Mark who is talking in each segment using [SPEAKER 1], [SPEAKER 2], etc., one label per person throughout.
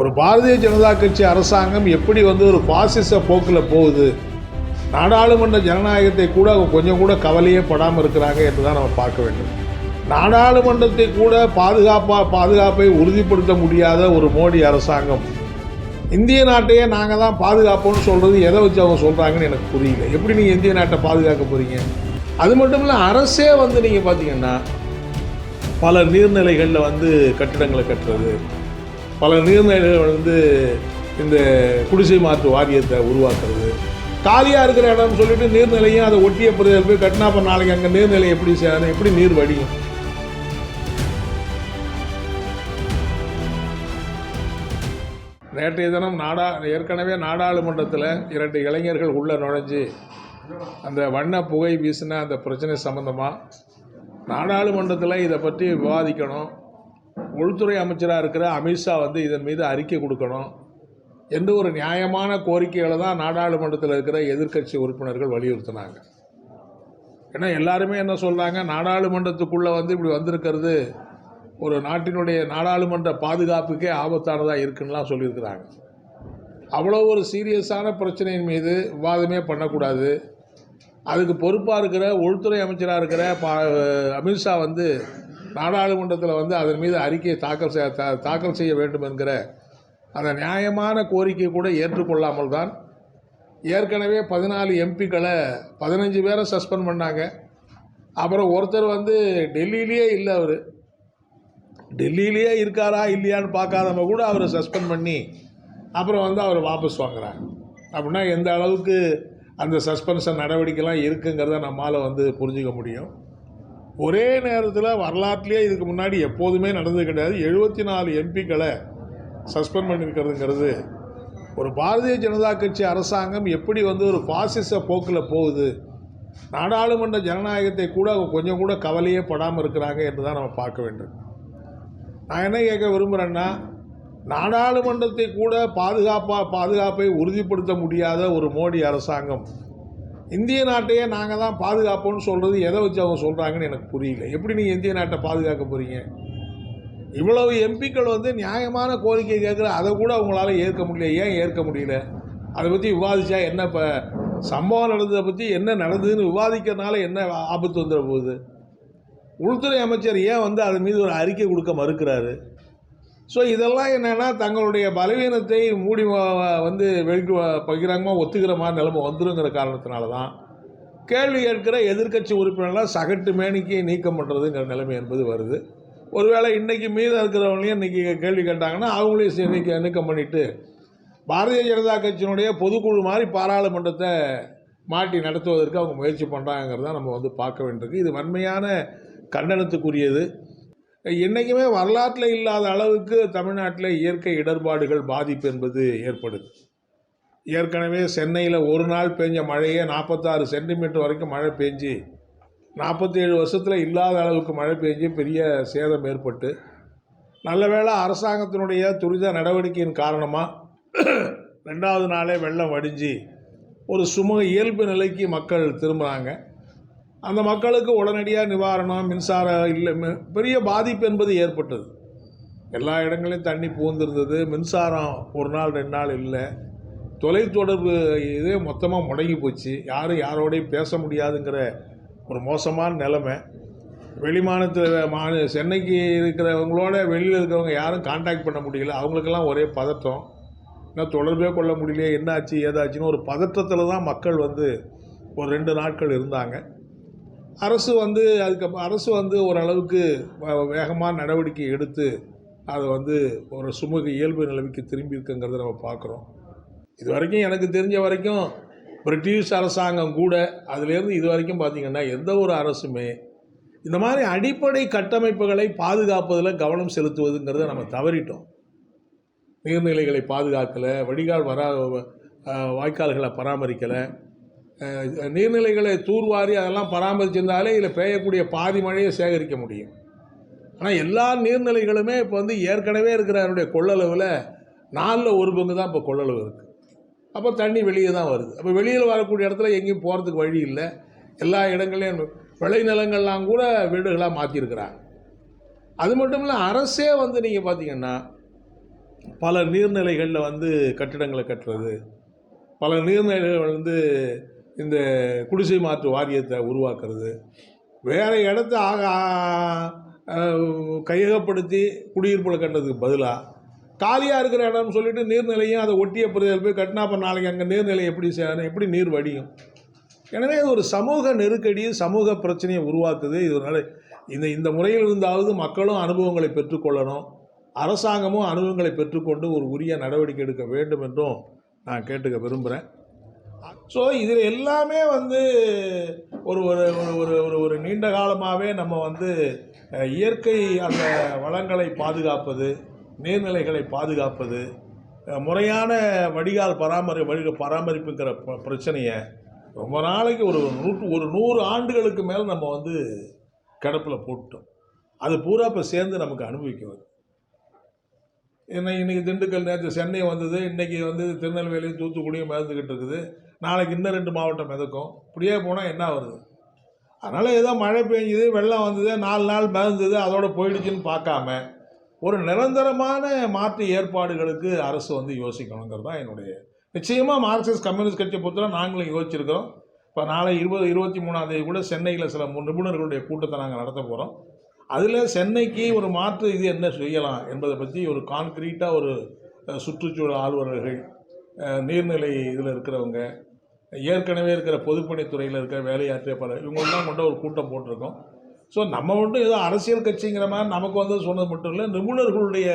[SPEAKER 1] ஒரு பாரதிய ஜனதா கட்சி அரசாங்கம் எப்படி வந்து ஒரு பாசிச போக்கில் போகுது? நாடாளுமன்ற ஜனநாயகத்தை கூட அவங்க கொஞ்சம் கூட கவலையே படாமல் இருக்கிறாங்க என்று தான் நம்ம பார்க்க வேண்டும். நாடாளுமன்றத்தை கூட பாதுகாப்பாக பாதுகாப்பை உறுதிப்படுத்த முடியாத ஒரு மோடி அரசாங்கம். இந்திய நாட்டையே நாங்கள் தான் பாதுகாப்போம்னு சொல்கிறது எதை வச்சு அவங்க சொல்கிறாங்கன்னு எனக்கு புரியல. எப்படி நீங்கள் இந்திய நாட்டை பாதுகாக்க போகிறீங்க அது மட்டும் இல்லை அரசே வந்து நீங்கள் பார்த்தீங்கன்னா பல நீர்நிலைகளில் வந்து கட்டிடங்களை கட்டுறது பல நீர்நிலைகள் வந்து இந்த குடிசை மாற்று வாரியத்தை உருவாக்குறது. காலியாக இருக்கிற இடம்னு சொல்லிட்டு நீர்நிலையும் அதை ஒட்டிய பிரதேசம் போய் கட்டினா அப்போ நாளைக்கு அங்கே நீர்நிலை எப்படி சேரும்? எப்படி நீர் வடியும்? நேற்றைய தினம் நாடா ஏற்கனவே நாடாளுமன்றத்தில் இரண்டு இளைஞர்கள் உள்ளே நுழைஞ்சு அந்த வண்ண புகை வீசின அந்த பிரச்சனை சம்மந்தமாக நாடாளுமன்றத்தில் இதை பற்றி விவாதிக்கணும். உள்துறை அமைச்சராக இருக்கிற அமித்ஷா வந்து இதன் மீது அறிக்கை கொடுக்கணும் எந்த ஒரு நியாயமான கோரிக்கைகளை தான் நாடாளுமன்றத்தில் இருக்கிற எதிர்க்கட்சி உறுப்பினர்கள் வலியுறுத்தினாங்க. ஏன்னா எல்லாருமே என்ன சொல்கிறாங்க நாடாளுமன்றத்துக்குள்ளே வந்து இப்படி வந்திருக்கிறது ஒரு நாட்டினுடைய நாடாளுமன்ற பாதுகாப்புக்கே ஆபத்தானதாக இருக்குன்னுலாம் சொல்லியிருக்கிறாங்க. அவ்வளோ ஒரு சீரியஸான பிரச்சனையின் மீது விவாதமே பண்ணக்கூடாது. அதுக்கு பொறுப்பாக இருக்கிற உள்துறை அமைச்சராக இருக்கிற பா அமித்ஷா வந்து நாடாளுமன்றத்தில் வந்து அதன் மீது அறிக்கையை தாக்கல் செய்ய தாக்கல் செய்ய வேண்டும் என்கிற அந்த நியாயமான கோரிக்கை கூட ஏற்றுக்கொள்ளாமல் தான் ஏற்கனவே பதினாலு எம்பிக்களை பதினஞ்சு பேரை சஸ்பெண்ட் பண்ணாங்க. அப்புறம் ஒருத்தர் வந்து டெல்லியிலேயே இல்லை அவர். டெல்லியிலேயே இருக்காரா இல்லையான்னு பார்க்காதவங்க கூட அவரை சஸ்பெண்ட் பண்ணி அப்புறம் வந்து அவர் வாபஸ் வாங்குறாங்க. அப்படின்னா எந்த அளவுக்கு அந்த சஸ்பென்ஷன் நடவடிக்கைலாம் இருக்குங்கிறத நம்மால் வந்து புரிஞ்சுக்க முடியும். ஒரே நேரத்தில் வரலாற்றிலே இதுக்கு முன்னாடி எப்போதுமே நடந்தது கிடையாது. எழுபத்தி நாலு எம்பிக்களை சஸ்பெண்ட் பண்ணியிருக்கிறதுங்கிறது ஒரு பாரதிய ஜனதா கட்சி அரசாங்கம் எப்படி வந்து ஒரு பாசிச போக்கில் போகுது? நாடாளுமன்ற ஜனநாயகத்தை கூட அவங்க கொஞ்சம் கூட கவலையே படாமல் இருக்கிறாங்க என்று தான் நம்ம பார்க்க வேண்டும். நான் என்ன கேட்க விரும்புகிறேன்னா நாடாளுமன்றத்தை கூட பாதுகாப்பாக பாதுகாப்பை உறுதிப்படுத்த முடியாத ஒரு மோடி அரசாங்கம் இந்திய நாட்டையே நாங்கள் தான் பாதுகாப்போம்னு சொல்கிறது எதை வச்சு அவங்க சொல்கிறாங்கன்னு எனக்கு புரியல. எப்படி நீங்கள் இந்திய நாட்டை பாதுகாக்க போகிறீங்க இவ்வளவு எம்பிக்கள் வந்து நியாயமான கோரிக்கை கேட்குற அதை கூட அவங்களால ஏற்க முடியல. ஏன் ஏற்க முடியல? அதை பற்றி விவாதிச்சா என்ன இப்போ சம்பவம் நடந்ததை பற்றி என்ன நடந்ததுன்னு விவாதிக்கிறதுனால என்ன ஆபத்து வந்துட போகுது? உள்துறை அமைச்சர் ஏன் வந்து அதன் மீது ஒரு அறிக்கை கொடுக்க மறுக்கிறாரு? ஸோ இதெல்லாம் என்னென்னா தங்களுடைய பலவீனத்தை மூடி வந்து வெளிக்கு வ- பகிரங்கமாக ஒத்துக்கிற மாதிரி நிலைமை வந்துருங்கிற காரணத்தினால தான் கேள்வி கேட்கிற எதிர்க்கட்சி உறுப்பினர்லாம் சகட்டு மேனிக்கு நீக்கம் பண்ணுறதுங்கிற நிலைமை என்பது வருது. ஒருவேளை இன்றைக்கி மீதம் இருக்கிறவங்களையும் இன்றைக்கி கேள்வி கேட்டாங்கன்னா அவங்களையும் நீக்க நீக்கம் பண்ணிவிட்டு பாரதிய ஜனதா கட்சியினுடைய பொதுக்குழு மாதிரி பாராளுமன்றத்தை மாட்டி நடத்துவதற்கு அவங்க முயற்சி பண்ணுறாங்கிறத நம்ம வந்து பார்க்க வேண்டியிருக்கு. இது வன்மையான கண்டனத்துக்குரியது. என்றைக்குமே வரலாற்றில் இல்லாத அளவுக்கு தமிழ்நாட்டில் இயற்கை இடர்பாடுகள் பாதிப்பு என்பது ஏற்படுது. ஏற்கனவே சென்னையில் ஒரு நாள் பெஞ்ச மழையே நாற்பத்தாறு சென்டிமீட்டர் வரைக்கும் மழை பெஞ்சு நாற்பத்தேழு வருஷத்தில் இல்லாத அளவுக்கு மழை பெஞ்சு பெரிய சேதம் ஏற்பட்டு நல்ல வேளை அரசாங்கத்தினுடைய துரித நடவடிக்கையின் காரணமாக ரெண்டாவது நாளே வெள்ளம் வடிஞ்சு ஒரு சுமூக இயல்பு நிலைக்கு மக்கள் திரும்புகிறாங்க அந்த மக்களுக்கு உடனடியாக நிவாரணம் மின்சாரம் இல்லை பெரிய பாதிப்பு என்பது ஏற்பட்டது. எல்லா இடங்களையும் தண்ணி பூந்திருந்தது மின்சாரம் ஒரு நாள் ரெண்டு நாள் இல்லை. தொலைத்தொடர்பு இதே மொத்தமாக முடங்கி போச்சு. யாரும் யாரோடையும் பேச முடியாதுங்கிற ஒரு மோசமான நிலைமை. வெளிமாநிலத்தில் மாநில சென்னைக்கு இருக்கிறவங்களோட வெளியில் இருக்கிறவங்க யாரும் காண்டாக்ட் பண்ண முடியல. அவங்களுக்கெல்லாம் ஒரே பதட்டம். இன்னும் தொடர்பே கொள்ள முடியல என்னாச்சு ஏதாச்சுன்னு ஒரு பதற்றத்தில் தான் மக்கள் வந்து ஒரு ரெண்டு நாட்கள் இருந்தாங்க. அரசு வந்து அதுக்கு அரசு வந்து ஓரளவுக்கு வேகமாக வேகமான நடவடிக்கை எடுத்து அதை வந்து ஒரு சுமூக இயல்பு நிலைமைக்கு திரும்பி இருக்குங்கிறத நம்ம பார்க்குறோம் இது வரைக்கும் எனக்கு தெரிஞ்ச வரைக்கும் பிரிட்டிஷ் அரசாங்கம் கூட அதுலேருந்து இது வரைக்கும் பார்த்திங்கன்னா எந்த ஒரு அரசுமே இந்த மாதிரி அடிப்படை கட்டமைப்புகளை பாதுகாப்பதில் கவனம் செலுத்துவதுங்கிறத நம்ம தவறிட்டோம். நீர்நிலைகளை பாதுகாக்கலை வடிகால் வரா வாய்க்கால்களை பராமரிக்கலை நீர்நிலைகளை தூர்வாரி அதெல்லாம் பராமரிச்சிருந்தாலே இதில் பெய்யக்கூடிய பாதி மழையை சேகரிக்க முடியும். ஆனால் எல்லா நீர்நிலைகளுமே இப்போ வந்து ஏற்கனவே இருக்கிற அதனுடைய கொள்ளளவில் நாலில் ஒரு பங்கு தான் இப்போ கொள்ளளவு இருக்குது அப்போ தண்ணி வெளியே தான் வருது. அப்போ வெளியில் வரக்கூடிய இடத்துல எங்கேயும் போகிறதுக்கு வழி இல்லை. எல்லா இடங்களையும் விளைநிலங்கள்லாம் கூட வீடுகளாக மாற்றிருக்கிறாங்க அது மட்டும் இல்லை அரசே வந்து நீங்கள் பார்த்தீங்கன்னா பல நீர்நிலைகளில் வந்து கட்டிடங்களை கட்டுறது பல நீர்நிலைகள் வந்து இந்த குடிசை மாற்று வாரியத்தை உருவாக்குறது வேறு இடத்த ஆக கையகப்படுத்தி குடியிருப்புல கட்டுறதுக்கு பதிலாக காலியாக இருக்கிற இடம்னு சொல்லிட்டு நீர்நிலையும் அதை ஒட்டிய பிரதேசத்தில் போய் கட்டினா அப்போ நாளைக்கு அங்கே நீர்நிலை எப்படி சேரும் எப்படி நீர் வடியும்? எனவே இது ஒரு சமூக நெருக்கடியும் சமூக பிரச்சனையை உருவாக்குது. இதனால இந்த இந்த முறையில் இருந்தாவது மக்களும் அனுபவங்களை பெற்றுக்கொள்ளணும். அரசாங்கமும் அனுபவங்களை பெற்றுக்கொண்டு ஒரு உரிய நடவடிக்கை எடுக்க வேண்டும் என்றும் நான் கேட்டுக்க விரும்புகிறேன் ஸோ இதில் எல்லாமே வந்து ஒரு ஒரு ஒரு ஒரு ஒரு ஒரு நீண்ட காலமாகவே நம்ம வந்து இயற்கை அந்த வளங்களை பாதுகாப்பது நீர்நிலைகளை பாதுகாப்பது முறையான வடிகால் பராமரி வடி பராமரிப்புங்கிற பிரச்சனையை ரொம்ப நாளைக்கு ஒரு நூற்று ஒரு நூறு ஆண்டுகளுக்கு மேலே நம்ம வந்து கிடப்பில் போட்டோம் அது பூரா இப்போ சேர்ந்து நமக்கு அனுபவிக்க வருது. இன்னைக்கு இன்றைக்கி திண்டுக்கல் நேற்று சென்னை வந்தது இன்றைக்கி வந்து திருநெல்வேலி தூத்துக்குடியும் மறந்துக்கிட்டு இருக்குது. நாளைக்கு இன்னும் ரெண்டு மாவட்டம் மிதக்கும். இப்படியே போனால் என்ன வருது அதனால் ஏதோ மழை பெஞ்சுது வெள்ளம் வந்தது நாலு நாள் மிதந்தது அதோட போயிடுச்சுன்னு பார்க்காம ஒரு நிரந்தரமான மாற்று ஏற்பாடுகளுக்கு அரசு வந்து யோசிக்கணுங்கிறது தான் என்னுடைய நிச்சயமாக மார்க்சிஸ்ட் கம்யூனிஸ்ட் கட்சியை பொறுத்தவரை நாங்களும் யோசிச்சிருக்கிறோம். இப்போ நாளை இருபது இருபத்தி மூணாம் தேதி கூட சென்னையில் சில நிபுணர்களுடைய கூட்டத்தை நாங்கள் நடத்த போகிறோம் அதில் சென்னைக்கு ஒரு மாற்று இது என்ன செய்யலாம் என்பதை பற்றி ஒரு கான்க்ரீட்டாக ஒரு சுற்றுச்சூழல் ஆர்வலர்கள் நீர்நிலை இதில் இருக்கிறவங்க ஏற்கனவே இருக்கிற பொதுப்பணித்துறையில் இருக்கிற வேலையாற்றிய பல இவங்களெல்லாம் கொண்ட ஒரு கூட்டம் போட்டிருக்கோம். ஸோ நம்ம மட்டும் ஏதோ அரசியல் கட்சிங்கிற மாதிரி நமக்கு வந்து சொன்னது மட்டும் இல்லை நிபுணர்களுடைய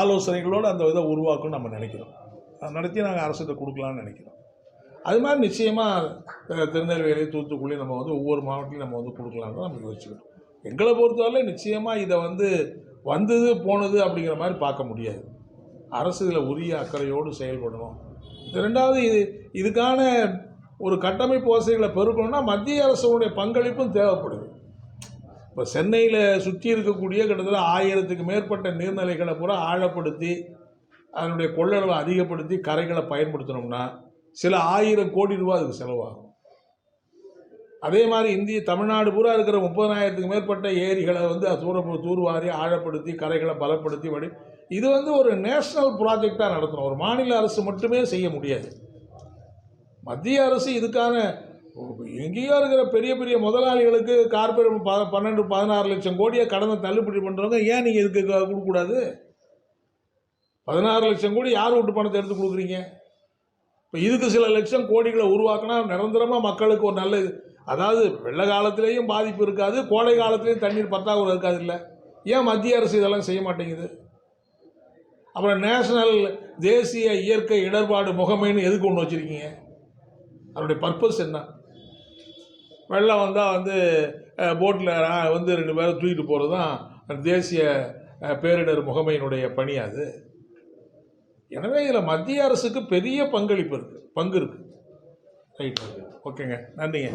[SPEAKER 1] ஆலோசனைகளோடு அந்த இதை உருவாக்கும் நம்ம நினைக்கிறோம். அதை நடத்தி நாங்கள் அரசுகிட்ட கொடுக்கலாம்னு நினைக்கிறோம். அது மாதிரி நிச்சயமாக திருநெல்வேலி தூத்துக்குடி நம்ம வந்து ஒவ்வொரு மாவட்டத்திலையும் நம்ம வந்து கொடுக்கலான்னு நம்ம யோசிச்சுக்கணும் எங்களை பொறுத்தவரை நிச்சயமாக இதை வந்து வந்தது போனது அப்படிங்கிற மாதிரி பார்க்க முடியாது. அரசு இதில் உரிய அக்கறையோடு செயல்படணும். ரெண்டாவது இது இதுக்கான ஒரு கட்டமைப்பு வசதிகளை பெருக்கணும்னா மத்திய அரசுடைய பங்களிப்பும் தேவைப்படுது. இப்போ சென்னையில் சுற்றி இருக்கக்கூடிய கிட்டத்தட்ட ஆயிரத்துக்கு மேற்பட்ட நீர்நிலைகளை பூரா ஆழப்படுத்தி அதனுடைய கொள்ளளவை அதிகப்படுத்தி கரைகளை பயன்படுத்தணும்னா சில ஆயிரம் கோடி ரூபா அதுக்கு செலவாகும். அதே மாதிரி இந்திய தமிழ்நாடு பூரா இருக்கிற முப்பதாயிரத்துக்கு மேற்பட்ட ஏரிகளை வந்து தூர தூர்வாரி ஆழப்படுத்தி கரைகளை பலப்படுத்தி வடி இது வந்து ஒரு நேஷ்னல் ப்ராஜெக்டாக நடத்தணும். ஒரு மாநில அரசு மட்டுமே செய்ய முடியாது. மத்திய அரசு இதுக்கான எங்கேயோ இருக்கிற பெரிய பெரிய முதலாளிகளுக்கு கார்பரேட் ப பன்னெண்டு பதினாறு லட்சம் கோடியை கடனை தள்ளுபடி பண்ணுறவங்க ஏன் நீங்கள் இதுக்கு கொடுக்கக்கூடாது? பதினாறு லட்சம் கோடி யார் விட்டு பணத்தை எடுத்து கொடுக்குறீங்க? இப்போ இதுக்கு சில லட்சம் கோடிகளை உருவாக்கினா நிரந்தரமாக மக்களுக்கு ஒரு நல்ல அதாவது வெள்ள காலத்திலேயும் பாதிப்பு இருக்காது கோடை காலத்திலேயும் தண்ணீர் பற்றாக்குறை இருக்காது இல்லை. ஏன் மத்திய அரசு இதெல்லாம் செய்ய மாட்டேங்குது? அப்புறம் நேஷனல் தேசிய இயற்கை இடர்பாடு முகமைன்னு எதுக்கு ஒன்று வச்சுருக்கீங்க? அதனுடைய பர்பஸ் என்ன? வெள்ளம் வந்தால் வந்து போட்டில் வந்து ரெண்டு பேரும் தூக்கிட்டு போகிறது தான் தேசிய பேரிடர் முகமையினுடைய பணி அது. எனவே இதில் மத்திய அரசுக்கு பெரிய பங்களிப்பு இருக்குது பங்கு இருக்குது ரைட். ஓகேங்க. நன்றிங்க.